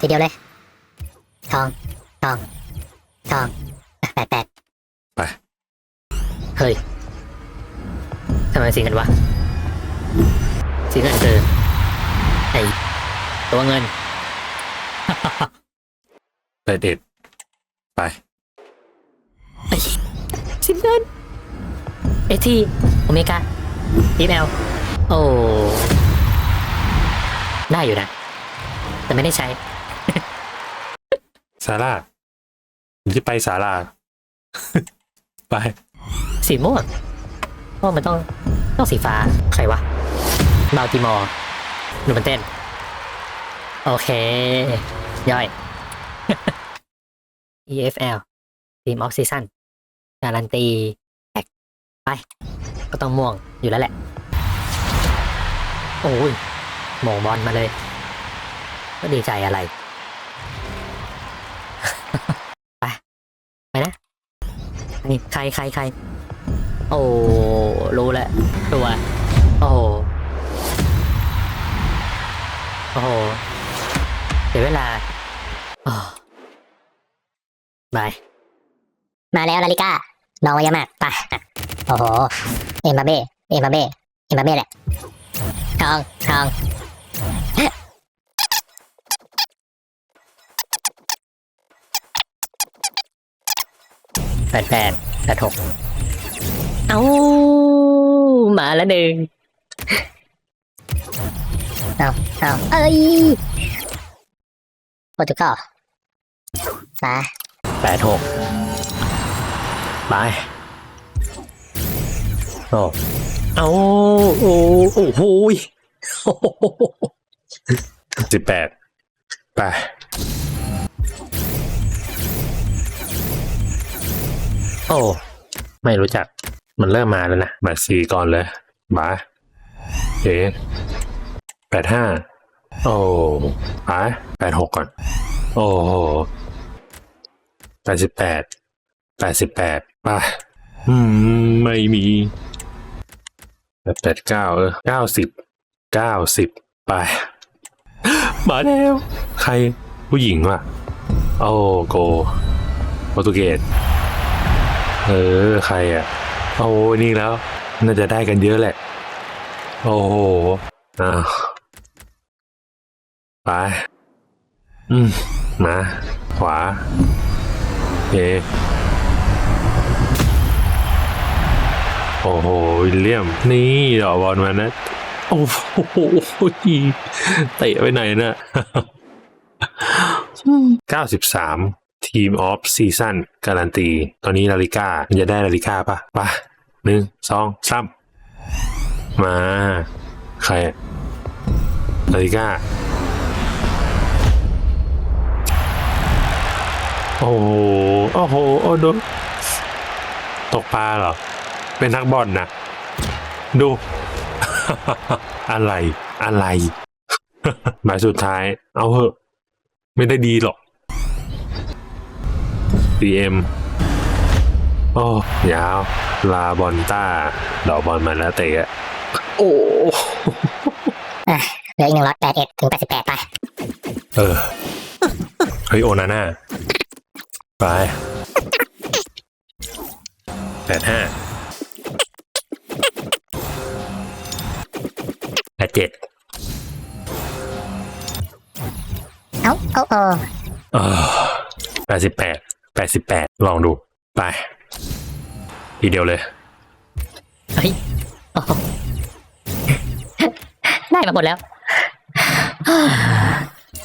ทีเดียวเลย ทอง ทอง ทองแปดแปดไป เฮ้ยทำไมสีกันวะสีเงินคือไอตัวเงินแปดเอ็ดไปไอสีเงินเอทีโอเมก้าอีเอลโอ้ ได้อยู่นะ แต่ไม่ได้ใช้ซาร่าผมจะไปซาราไป สีม่วงเพรามันต้องต้องสีฟ้า ใครวะบาลติมอร์ดูมันเต้น โอเค ย่อย EFL Team of Season การันตีแท็กไป ก็ต้องม่วงอยู่แล้วแหละ โอ้ยหมงบอลมาเลย ก็ดีใจอะไร ไป ไปนะ นี่ใครใครใครโอ้รู้แล้วตัวโอ้โหโอ้โหเสียเวลาโอ้บายมาแล้วลาลิก้าน้องมายมากไปอะโอ้โหเอ็มบาเบ้เอ็มบาเบ้เอ็มบาเบ้แหละทองทอง แปดแปดแปดหกเอ้ามาแล้วหนึ่งเอาเอาเอ้ยโปรตุเกสมาแปดหกไปโอ้เอาโอ้โอ้โหยโอ้โหสิบแปดไป โอ้ ไม่รู้จัก มันเริ่มมาแล้วนะมาสี่ก่อนเลยมาเอ๋แปดห้าโอ้ไปแปดหกก่อน โอ้โหแปดสิบแปดแปดสิบแปดไปอืม ไม่มีแปดแปดเก้าเออเก้าสิบเก้าสิบไปมาแล้ว ใครผู้หญิงวะโอ้โกโปรตุเกส เออ ใครอะ โอ้โหนี่แล้ว น่าจะได้กันเยอะแหละ โอ้โหอ้าวไป อืม มา ขวาโอโอ้โหวิลเลียม นี่ดอกบอลมานะ โอ้โหเตะไปไหนนะเก้าสิบสาม ทีมออฟซีซั่นการันตี ตอนนี้ลาลิก้ามันจะได้ลาลิก้าปะปะหนึ่งสองสามมา ใครลาลิก้า โอ้โห โอ้โห โอ้ดูตกปลาเหรอ เป็นนักบอลนะ ดู อะไร อะไรหมายสุดท้าย เอาเหอะ ไม่ได้ดีหรอก DM โอ้ยาว ลาบอลต้าดอกบอลมาแล้วเตะโอ้เหลืออีกหนึ่งร้อยแปดเอ็ดถึงแปดสิบแปดไป เออ เฮ้ย โอนาน่าไปแปดห้าแปดเจ็ดเอ้าเอ้าเออเออแปดสิบแปด แปดสิบแปดลองดู ไป ทีเดียวเลย เฮ้ยโอ้โห ได้มาหมดแล้ว